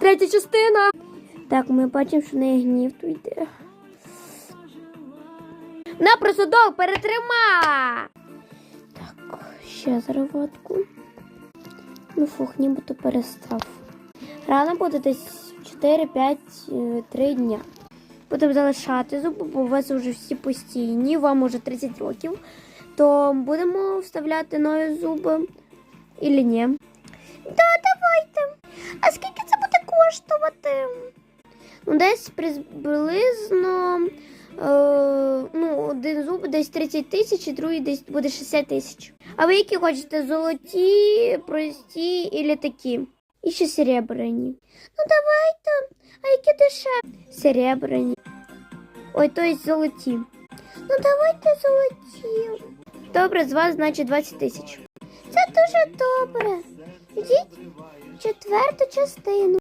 Третя частина. Так, ми бачимо, що в неї гнів тут йде. На присудок перетрима. Так, ще заработку. Ну фух, нібито перестав. Рано буде десь 4-5 3 дня. Будемо залишати зуби, бо у вас вже всі постійні, вам уже 30 років. То будемо вставляти нові зуби Ілі ні? Да, давайте. А скільки коштувати? Ну, десь приблизно е, ну, один зуб десь 30 тисяч, і другий десь буде 60 тисяч. А ви які хочете? Золоті, прості і такі? І ще серебряні. Ну давайте. А які дешеві? Серебряні. Ой, то есть золоті. Ну давайте золоті. Добре, з вас, значить, 20 тисяч. Це дуже добре. Йдіть в четверту частину.